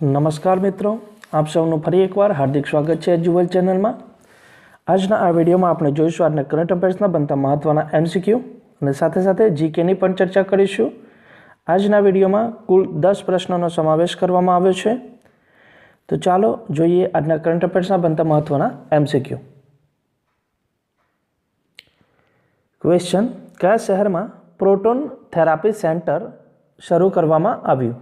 નમસ્કાર મિત્રો, આપ સૌનું ફરી એકવાર હાર્દિક સ્વાગત છે એજ્યુવલ ચેનલમાં. આજના આ વિડીયોમાં આપણે જોઈશું આજના કરંટ અફેર્સના બનતા મહત્ત્વના એમસીક્યુ અને સાથે સાથે જીકેની પણ ચર્ચા કરીશું. આજના વિડીયોમાં કુલ દસ પ્રશ્નોનો સમાવેશ કરવામાં આવ્યો છે. તો ચાલો જોઈએ આજના કરંટ અફેર્સના બનતા મહત્ત્વના એમસીક્યુ ક્વેશ્ચન કયા શહેરમાં પ્રોટોન થેરાપી સેન્ટર શરૂ કરવામાં આવ્યું?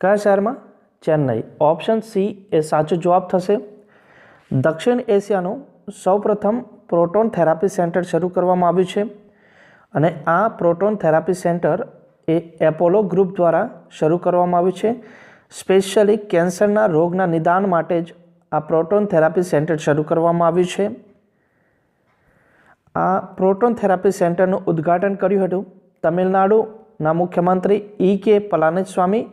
કયા શહેરમાં? ચેન્નઈ. ઓપ્શન સી એ સાચો જવાબ થશે. દક્ષિણ એશિયાનું સૌપ્રથમ પ્રોટોન થેરાપી સેન્ટર શરૂ કરવામાં આવ્યું છે અને આ પ્રોટોન થેરાપી સેન્ટર એ એપોલો ગ્રુપ દ્વારા શરૂ કરવામાં આવ્યું છે. સ્પેશિયલી કેન્સરના રોગના નિદાન માટે જ આ પ્રોટોન થેરાપી સેન્ટર શરૂ કરવામાં આવ્યું છે. આ પ્રોટોન થેરાપી સેન્ટરનું ઉદ્ઘાટન કર્યું હતું તમિલનાડુના મુખ્યમંત્રી ઈ કે પલાનીસ્વામી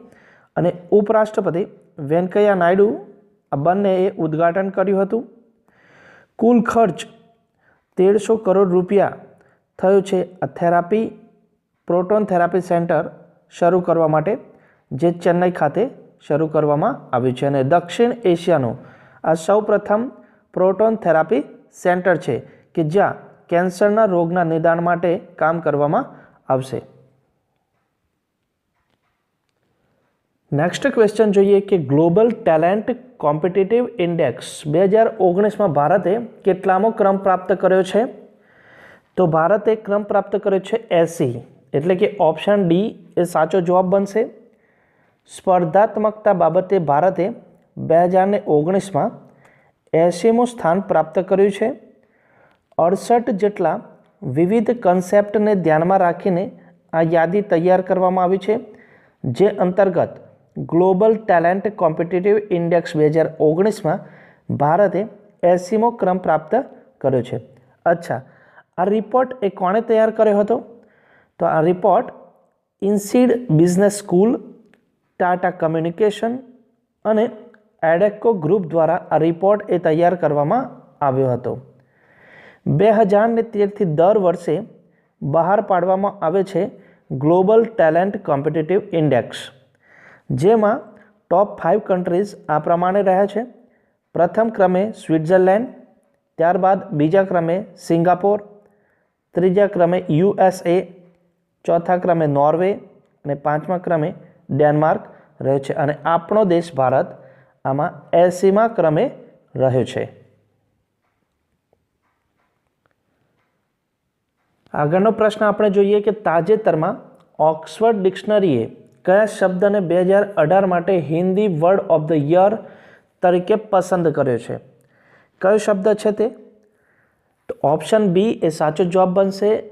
અને ઉપરાષ્ટ્રપતિ વેંકૈયા નાયડુ આ બંનેએ ઉદ્ઘાટન કર્યું હતું. કુલ ખર્ચ તેરસો કરોડ રૂપિયા થયો છે આ થેરાપી, પ્રોટોન થેરાપી સેન્ટર શરૂ કરવા માટે, જે ચેન્નઈ ખાતે શરૂ કરવામાં આવ્યું છે. અને દક્ષિણ એશિયાનું આ સૌપ્રથમ પ્રોટોન થેરાપી સેન્ટર છે કે જ્યાં કેન્સરના રોગના નિદાન માટે કામ કરવામાં આવશે. નેક્સ્ટ ક્વેશ્ચન જોઈએ કે ગ્લોબલ ટેલેન્ટ કોમ્પિટિટિવ ઇન્ડેક્સ બે હજાર ઓગણીસમાં ભારતે કેટલામો ક્રમ પ્રાપ્ત કર્યો છે? તો ભારતે ક્રમ પ્રાપ્ત કર્યો છે એસી એટલે કે ઓપ્શન ડી એ સાચો જવાબ બનશે. સ્પર્ધાત્મકતા બાબતે ભારતે બે હજારને ઓગણીસમાં એસીમું સ્થાન પ્રાપ્ત કર્યું છે. અડસઠ જેટલા વિવિધ કન્સેપ્ટને ધ્યાનમાં રાખીને આ યાદી તૈયાર કરવામાં આવી છે, જે અંતર્ગત ગ્લોબલ ટેલેન્ટ કોમ્પિટિટિવ ઇન્ડેક્સ બે હજાર ઓગણીસમાં ભારતે એસીમો ક્રમ પ્રાપ્ત કર્યો છે. અચ્છા, આ રિપોર્ટ એ કોણે તૈયાર કર્યો હતો? તો આ report INSEAD business school Tata communication અને એડેકો ગ્રુપ દ્વારા આ રિપોર્ટ એ તૈયાર કરવામાં આવ્યો હતો. બે હજારને તેરથી દર વર્ષે બહાર પાડવામાં આવે છે ગ્લોબલ ટેલેન્ટ કોમ્પિટિટિવ ઇન્ડેક્સ જેમાં ટોપ ફાઇવ કન્ટ્રીઝ આ પ્રમાણે રહ્યા છે. પ્રથમ ક્રમે સ્વિટ્ઝરલેન્ડ, ત્યારબાદ બીજા ક્રમે સિંગાપોર, ત્રીજા ક્રમે યુએસએ ચોથા ક્રમે નોર્વે અને પાંચમા ક્રમે ડેનમાર્ક રહ્યો છે. અને આપણો દેશ ભારત આમાં એસીમા ક્રમે રહ્યો છે. આગળનો પ્રશ્ન આપણે જોઈએ કે તાજેતરમાં ઓક્સફર્ડ ડિક્શનરીએ કયા શબ્દને બે હજાર અઢાર માટે Hindi word of the year તરીકે પસંદ કર્યો છે? કયો શબ્દ છે તે? તો ઓપ્શન બી એ સાચો જવાબ બનશે.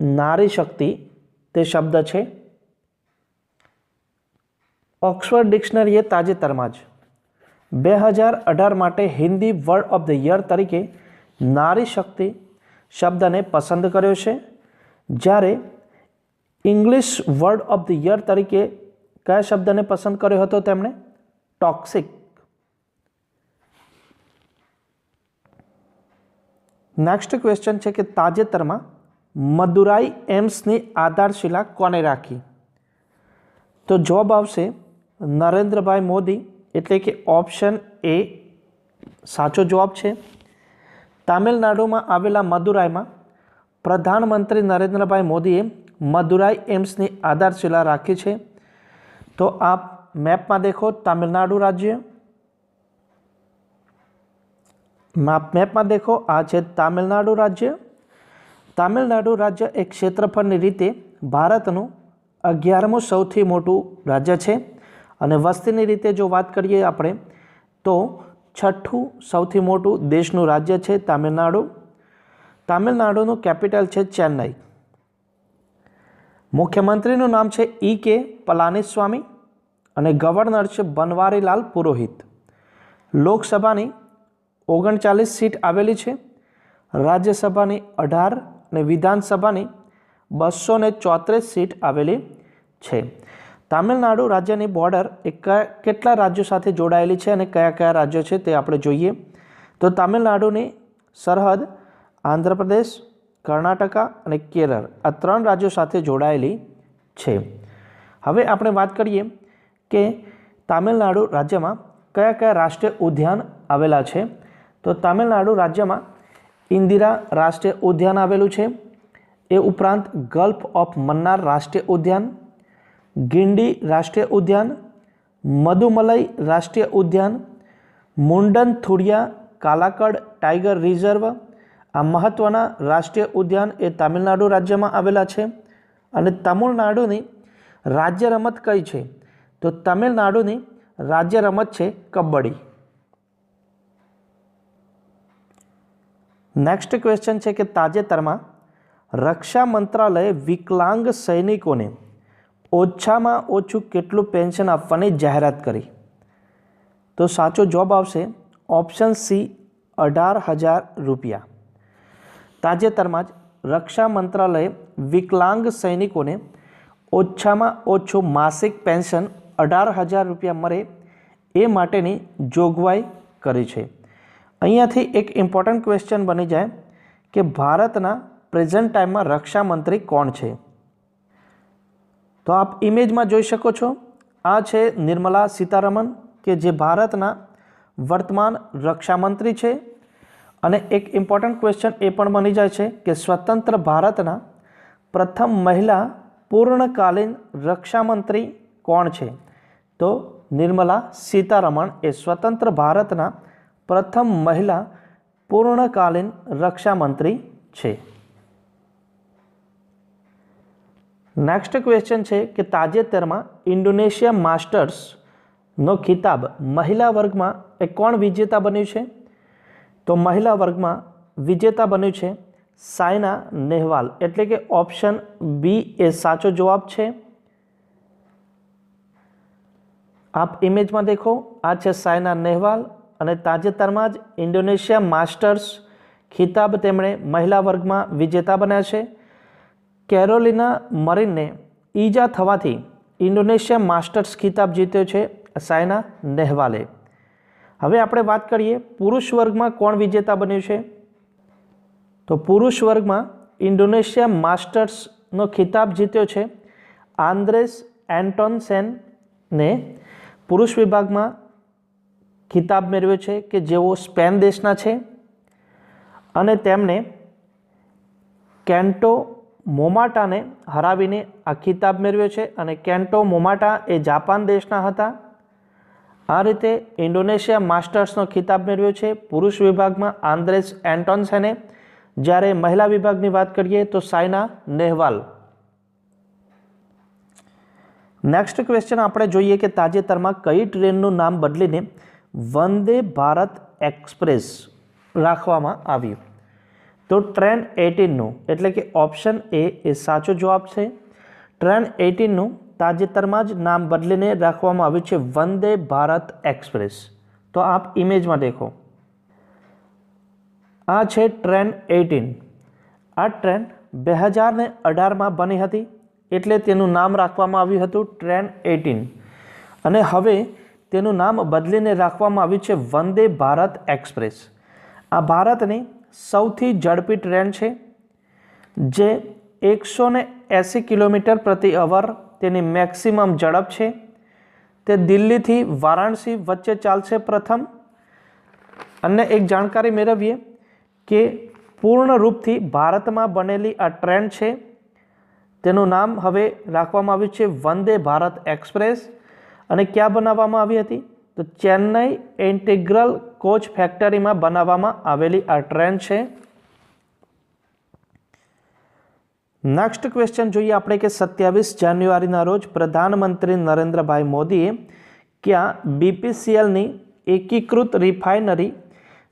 નારી શક્તિ તે શબ્દ છે. ઓક્સફર્ડ ડિક્શનરીએ તાજેતરમાં જ બે હજાર અઢાર માટે Hindi word of the year તરીકે નારી શક્તિ શબ્દને પસંદ કર્યો છે. જ્યારે English word of the year તરીકે કયા શબ્દને પસંદ કર્યો હતો તેમણે? ટોક્સિક નેક્સ્ટ ક્વેશ્ચન છે કે તાજેતરમાં મદુરાઈ એમ્સની આધારશિલા કોને રાખી? તો જવાબ આવશે નરેન્દ્રભાઈ મોદી, એટલે કે ઓપ્શન એ સાચો જવાબ છે. તામિલનાડુમાં આવેલા મદુરાઈમાં પ્રધાનમંત્રી નરેન્દ્રભાઈ મોદીએ મદુરાઈ એમ્સની આધારશિલા રાખી છે. તો આપ મેપમાં દેખો તામિલનાડુ રાજ્ય. મેપમાં દેખો, આ છે તામિલનાડુ રાજ્ય. તામિલનાડુ રાજ્ય એક ક્ષેત્રફળની રીતે ભારતનું અગિયારમું સૌથી મોટું રાજ્ય છે. અને વસ્તીની રીતે જો વાત કરીએ આપણે, તો છઠ્ઠું સૌથી મોટું દેશનું રાજ્ય છે તામિલનાડુ. તામિલનાડુનું કેપિટલ છે ચેન્નઈ. મુખ્યમંત્રીનું નામ છે ઈ કે પલાનીસ્વામી અને ગવર્નર છે બનવારીલાલ પુરોહિત. લોકસભાની ઓગણચાલીસ સીટ આવેલી છે. રાજ્યસભાની અઢાર અને વિધાનસભાની બસો ને ચોત્રીસ સીટ આવેલી છે. તામિલનાડુ રાજ્યની બોર્ડર એ કેટલા રાજ્યો સાથે જોડાયેલી છે અને કયા કયા રાજ્યો છે તે આપણે જોઈએ. તો તામિલનાડુની સરહદ આંધ્રપ્રદેશ કર્ણાટકા અને કેરળ આ ત્રણ રાજ્યો સાથે જોડાયેલી છે. હવે આપણે વાત કરીએ કે તામિલનાડુ રાજ્યમાં કયા કયા રાષ્ટ્રીય ઉદ્યાન આવેલા છે? તો તામિલનાડુ રાજ્યમાં ઇન્દિરા રાષ્ટ્રીય ઉદ્યાન આવેલું છે. એ ઉપરાંત ગલ્ફ ઓફ મન્નાર રાષ્ટ્રીય ઉદ્યાન, ગિંડી રાષ્ટ્રીય ઉદ્યાન, મધુમલઈ રાષ્ટ્રીય ઉદ્યાન મુંડન થુડિયા કાલાકડ ટાઈગર રિઝર્વ આ મહત્ત્વના રાષ્ટ્રીય ઉદ્યાન એ તામિલનાડુ રાજ્યમાં આવેલા છે અને તમિલનાડુની રાજ્ય રમત કઈ છે? તો તમિલનાડુની રાજ્ય રમત છે કબડ્ડી. નેક્સ્ટ ક્વેશ્ચન છે કે તાજેતરમાં રક્ષા મંત્રાલયે વિકલાંગ સૈનિકોને ઓછામાં ઓછું કેટલું પેન્શન આપવાની જાહેરાત કરી? તો સાચો જવાબ આવશે ઓપ્શન સી અઢાર હજાર રૂપિયા. તાજેતરમાં જ રક્ષા મંત્રાલયે વિકલાંગ સૈનિકોને ઓછામાં ઓછું માસિક પેન્શન અઢાર હજાર રૂપિયા મળે એ માટેની જોગવાઈ કરી છે. અહીંયાથી એક ઇમ્પોર્ટન્ટ ક્વેશ્ચન બની જાય કે ભારતના પ્રેઝન્ટ ટાઈમમાં રક્ષામંત્રી કોણ છે? તો આપ ઇમેજમાં જોઈ શકો છો, આ છે નિર્મલા સીતારમન કે જે ભારતના વર્તમાન રક્ષામંત્રી છે. અને એક ઇમ્પોર્ટન્ટ ક્વેશ્ચન એ પણ બની જાય છે કે સ્વતંત્ર ભારતના પ્રથમ મહિલા પૂર્ણકાલીન રક્ષામંત્રી કોણ છે? તો નિર્મલા સીતારમણ એ સ્વતંત્ર ભારતના પ્રથમ મહિલા પૂર્ણકાલીન રક્ષામંત્રી છે. નેક્સ્ટ ક્વેશ્ચન છે કે તાજેતરમાં ઇન્ડોનેશિયા માસ્ટર્સનો ખિતાબ મહિલા વર્ગમાં એ કોણ વિજેતા બન્યું છે? તો મહિલા વર્ગમાં વિજેતા બન્યું છે સાયના નેહવાલ. એટલે કે ઓપ્શન બી એ સાચો જવાબ છે. આપ ઇમેજમાં દેખો, આ છે સાયના નેહવાલ અને તાજેતરમાં જ ઇન્ડોનેશિયા માસ્ટર્સ ખિતાબ તેમણે મહિલા વર્ગમાં વિજેતા બન્યા છે. કેરોલિના મરીનને ઈજા થવાથી ઇન્ડોનેશિયા માસ્ટર્સ ખિતાબ જીત્યો છે સાયના નેહવાલે. હવે આપણે વાત કરીએ પુરુષ વર્ગમાં કોણ વિજેતા બન્યું છે? તો પુરુષ વર્ગમાં ઇન્ડોનેશિયા માસ્ટર્સનો ખિતાબ જીત્યો છે. આંદ્રેસ એન્ટોનસેનને પુરુષ વિભાગમાં ખિતાબ મેળવ્યો છે કે જેઓ સ્પેન દેશના છે. અને તેમણે કેન્ટો મોમાટાને હરાવીને આ ખિતાબ મેળવ્યો છે અને કેન્ટો મોમાટા એ જાપાન દેશના હતા. આ રીતે ઇન્ડોનેશિયા માસ્ટર્સનો ખિતાબ મેળવ્યો છે. પુરુષ વિભાગમાં આંદ્રેસ એન્ટોન્સેને જ્યારે મહિલા વિભાગની વાત કરીએ તો સાયના નેહવાલ. નેક્સ્ટ ક્વેશ્ચન આપણે જોઈએ કે તાજેતરમાં કઈ ટ્રેનનું નામ બદલીને વંદે ભારત એક્સપ્રેસ રાખવામાં આવ્યું? તો ટ્રેન એટીનનું, એટલે કે ઓપ્શન એ એ સાચો જવાબ છે. ટ્રેન એટીનનું તાજેતરમાં જ નામ બદલીને રાખવામાં આવ્યું છે વંદે ભારત એક્સપ્રેસ. તો આપ ઇમેજમાં દેખો. આ છે ટ્રેન એટીન આ ટ્રેન બે હજારને અઢારમાં બની હતી એટલે તેનું નામ રાખવામાં આવ્યું હતું ટ્રેન એટીન અને હવે તેનું નામ બદલીને રાખવામાં આવ્યું છે વંદે ભારત એક્સપ્રેસ. આ ભારતની સૌથી ઝડપી ટ્રેન છે, જે એકસો ને એંસી કિલોમીટર પ્રતિ અવર તેની મેક્સિમમ ઝડપ છે. તે દિલ્હીથી વારાણસી વચ્ચે ચાલશે પ્રથમ. અને એક જાણકારી મેળવીએ કે પૂર્ણ રૂપથી ભારતમાં બનેલી આ ટ્રેન છે. તેનું નામ હવે રાખવામાં આવ્યું છે વંદે ભારત એક્સપ્રેસ. અને ક્યાં બનાવવામાં આવી હતી? તો ચેન્નઈ ઇન્ટિગ્રલ કોચ ફેક્ટરીમાં બનાવવામાં આવેલી આ ટ્રેન છે. નેક્સ્ટ ક્વેશ્ચન જોઈએ આપણે કે સત્યાવીસ જાન્યુઆરીના રોજ પ્રધાનમંત્રી નરેન્દ્રભાઈ મોદીએ ક્યાં બીપીસીએલની એકીકૃત રિફાઇનરી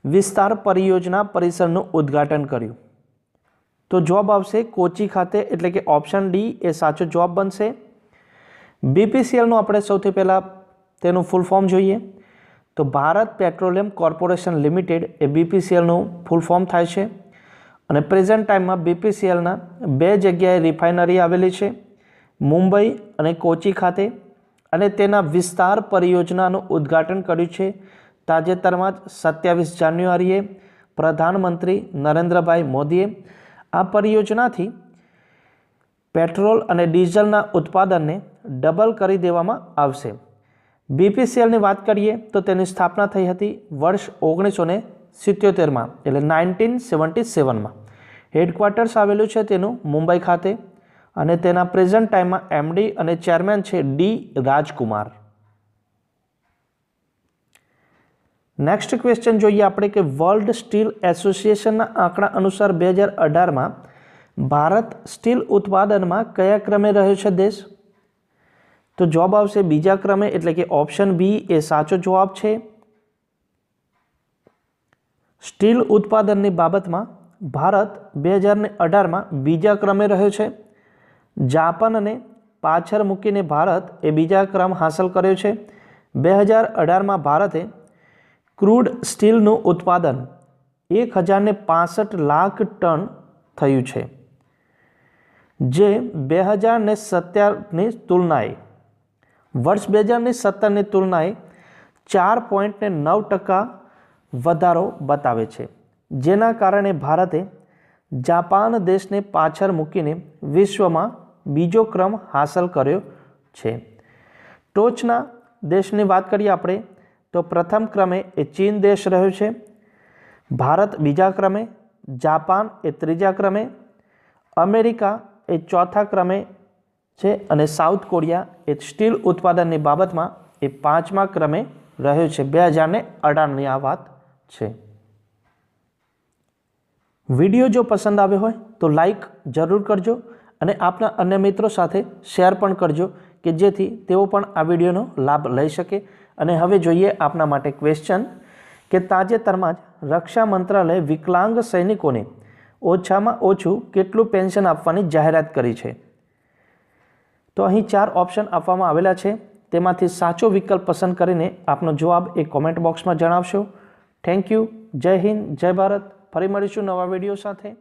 વિસ્તાર પરિયોજના પરિસરનું ઉદ્ઘાટન કર્યું? તો જવાબ આવશે કોચી ખાતે, એટલે કે ઓપ્શન ડી એ સાચો જવાબ બનશે. બીપીસીએલનું આપણે સૌથી પહેલાં તેનું ફૂલ ફોર્મ જોઈએ. તો ભારત પેટ્રોલિયમ કોર્પોરેશન લિમિટેડ એ બીપીસીએલનું ફૂલ ફોર્મ થાય છે. અને પ્રેઝન્ટ ટાઈમમાં બીપીસીએલના બે જગ્યાએ રિફાઇનરી આવેલી છે, મુંબઈ અને કોચી ખાતે. અને તેના વિસ્તાર પરિયોજનાનું ઉદ્ઘાટન કર્યું છે તાજેતરમાં જ સત્યાવીસ જાન્યુઆરીએ પ્રધાનમંત્રી નરેન્દ્રભાઈ મોદીએ આ પરિયોજનાથી પેટ્રોલ અને ડીઝલના ઉત્પાદનને ડબલ કરી દેવામાં આવશે. બીપીસીએલની વાત કરીએ તો તેની સ્થાપના થઈ હતી વર્ષ ઓગણીસો સિત્યોતેરમાં, એટલે નાઇન્ટીન સેવન્ટી સેવનમાં. હેડક્વાર્ટર્સ આવેલું છે તેનું મુંબઈ ખાતે અને તેના પ્રેઝન્ટ ટાઈમમાં એમડી અને ચેરમેન છે ડી રાજકુમાર. નેક્સ્ટ ક્વેશ્ચન જોઈએ આપણે કે વર્લ્ડ સ્ટીલ એસોસિએશનના આંકડા અનુસાર બે હજાર અઢારમાં ભારત સ્ટીલ ઉત્પાદનમાં કયા ક્રમે રહ્યો છે દેશ? તો જવાબ આવશે બીજા ક્રમે, એટલે કે ઓપ્શન બી એ સાચો જવાબ છે. સ્ટીલ ઉત્પાદનની બાબતમાં ભારત બે હજારને અઢારમાં બીજા ક્રમે રહ્યો છે. જાપાનને પાછળ મૂકીને ભારત એ બીજા ક્રમ હાંસલ કર્યો છે. બે હજાર અઢારમાં ભારતે ક્રૂડ સ્ટીલનું ઉત્પાદન એક હજારને પાસઠ લાખ ટન થયું છે, જે બે હજારને સત્તરની તુલનાએ, વર્ષ બે હજારની સત્તરની તુલનાએ ચાર પોઈન્ટને નવ ટકા વધારો બતાવે છે. જેના કારણે ભારતે જાપાન દેશને પાછળ મૂકીને વિશ્વમાં બીજો ક્રમ હાંસલ કર્યો છે. ટોચના દેશની વાત કરીએ આપણે, તો પ્રથમ ક્રમે એ ચીન દેશ રહ્યો છે. ભારત બીજા ક્રમે, જાપાન એ ત્રીજા ક્રમે, અમેરિકા એ ચોથા ક્રમે છે અને સાઉથ કોરિયા એ સ્ટીલ ઉત્પાદનની બાબતમાં એ પાંચમા ક્રમે રહ્યો છે. બે હજારને અઢારની આ વાત છે. વીડિયો જો પસંદ આવ્યો હોય તો લાઈક જરૂર કરજો અને આપના અન્ય મિત્રો સાથે શેર પણ કરજો કે જેથી તેઓ પણ આ વિડીયોનો લાભ લઈ શકે. અને હવે જોઈએ આપના માટે ક્વેશ્ચન કે તાજેતરમાં જ રક્ષા મંત્રાલયે વિકલાંગ સૈનિકોને ઓછામાં ઓછું કેટલું પેન્શન આપવાની જાહેરાત કરી છે? તો અહીં ચાર ઓપ્શન આપવામાં આવેલા છે. તેમાંથી સાચો વિકલ્પ પસંદ કરીને આપનો જવાબ એ કોમેન્ટ બોક્સમાં જણાવશો. થેન્ક યુ જય હિન્દ જય ભારત ફરી મળીશું નવા વીડિયો સાથે.